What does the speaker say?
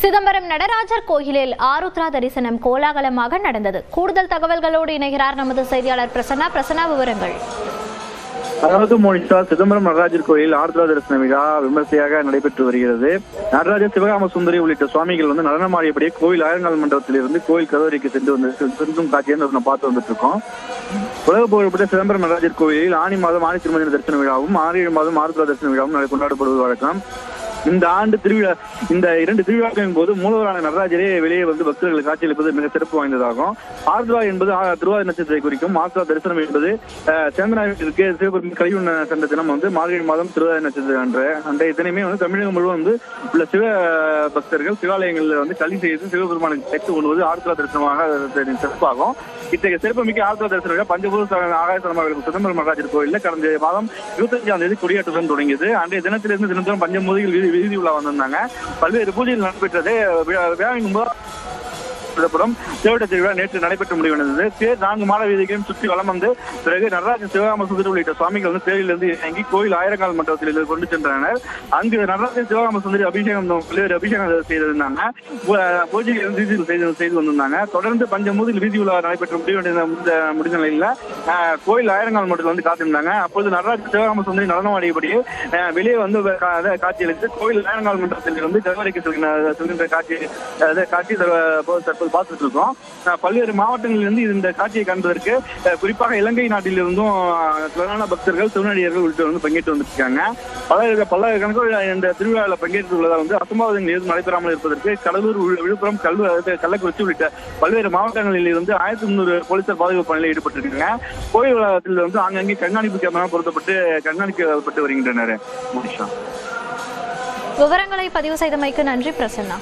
சிதம்பரம் நடராஜர் கோயிலில் ஆருத்ரா தரிசனம் கோலாகலமாக நடந்தது. கூடுதல் தகவல்களோடு இணைகிறார் நமது செய்தியாளர் பிரசன்னா. பிரசன்னா விவரங்கள். அதாவது மோனிஷா சிதம்பரம் நடராஜர் கோயில் ஆர்த்ரா தரிசன விழா விமர்சையாக நடைபெற்று வருகிறது. நடராஜர் சிவகாம சுந்தரி உள்ளிட்ட சுவாமிகள் வந்து நடனமாடியபடியே கோயில் ஆயிரங்கால் மண்டபத்திலிருந்து கோயில் கதவரைக்கு சென்று வந்து சென்றும் காட்சியை நம்ம பார்த்து வந்துட்டு இருக்கோம் உலக புகழ்பெற்ற சிதம்பரம் நடராஜர் கோயிலில் ஆனி மாதம் ஆணி திருமண தரிசன விழாவும் ஆறு ஏழு மாதம் ஆர்த்ரா தரிசன விழாவும் கொண்டாடப்படுவது வழக்கம். இந்த ஆண்டு திருவிழா இந்த இரண்டு திருவிழாக்களின் போது மூலவரான நடராஜரே வெளியே வந்து பக்தர்களுக்கு காட்சியளிப்பது மிக சிறப்பு வாய்ந்ததாகும். ஆர்த்ரா என்பது ஆ- திருவாதிரை நட்சத்திரத்தை குறிக்கும் ஆர்த்ரா தரிசனம் என்பது சேந்தனாவிற்கு சேந்தனா வீட்டிற்கு சென்ற தினம் வந்து மார்கழி மாதம் திருவாதிரை நட்சத்திரம் அன்று அன்றைய தினமே வந்து தமிழகம் முழுவதும் வந்து உள்ள சிவ பக்தர்கள் சிவாலயங்களில் வந்து களி செய்து சிவபெருமானுக்கு சேர்த்து கொள்வது ஆர்துவா தரிசனமாக சிறப்பாகும். இத்தகைய சிறப்புமிக்க மிக்க தரிசன விழா பஞ்சபூத ஆகாயசனமாக சிதம்பரம் நடராஜர் கோயிலில் கடந்த மாதம் இருபத்தஞ்சாம் தேதி கொடியேற்றத்துடன் தொடங்கியது. அன்றைய தினத்திலிருந்து தினத்தோறும் பஞ்சமூதிகள் வீதி விருதி உலா வந்திருந்தாங்க. பல்வேறு பூஜைகள் நடைபெற்றது. விழா- விழாவின் புறம் தேவட திருவிழா நேற்று நடைபெற்று முடிவடைந்தது. தேர் நான்கு மாட வீதிகளையும் சுற்றி வளம் வந்து பிறகு நடராஜ சிவகாம சுந்தரி உள்ளிட்ட சுவாமிகள் வந்து தேரிலிருந்து இறங்கி கோயில் ஆயிரங்கால் மண்டபத்தில் கொண்டு சென்றனர். அங்கு நடராஜ சிவகாம சுந்தரி அபிஷேகம் பல்வேறு அபிஷேகம் செய்திருந்தாங்க. பூஜைகள் வந்து வீதியில் செய்து செய்து வந்திருந்தாங்க. தொடர்ந்து பஞ்சமூதில் வீதி உலா நடைபெற்று முடிவடைந்த முடிந்த முடிந்த நிலையில கோயில் ஆயிரங்கால் மண்டபத்தில் வந்து காத்திருந்தாங்க. அப்போது நடராஜ சிவகாம சுந்தரி நடனமாடியபடியே வெளியே வந்து காட்சியளித்து கோயில் ஆயிரங்கால் மண்டபத்தில் இருந்து கருவறைக்கு செல்கின்ற காட்சி காட்சி தற்போது நாங்கள் பார்த்துட்டு இருக்கோம். பல்வேறு மாவட்டங்களிலிருந்து இந்த காட்சியை காண்பதற்கு குறிப்பாக இலங்கை நாட்டிலிருந்தும் திரளான பக்தர்கள் திருநடிகர்கள் உள்ளிட்ட வந்து பங்கேற்று வந்துருக்காங்க பல பல்லாயிரக்கணக்கில் இந்த திருவிழாவில் பங்கேற்று உள்ளதால் வந்து அசம்பாவிதங்கள் எதுவும் நடைபெறாமல் இருப்பதற்கு கடலூர் விழுப்புரம் கல்லு கள்ளக்குறிச்சி உள்ளிட்ட பல்வேறு மாவட்டங்களில் இருந்து ஆயிரத்தி முந்நூறு போலீசார் பாதுகாப்பு பணியில் ஈடுபட்டிருக்காங்க. கோயில் வளாகத்தில் வந்து ஆங்காங்கே கண்காணிப்பு கேமரா பொருத்தப்பட்டு கண்காணிக்கப்பட்டு வருகின்றனர். விவரங்களை பதிவு செய்தமைக்கு நன்றி பிரசன்னா.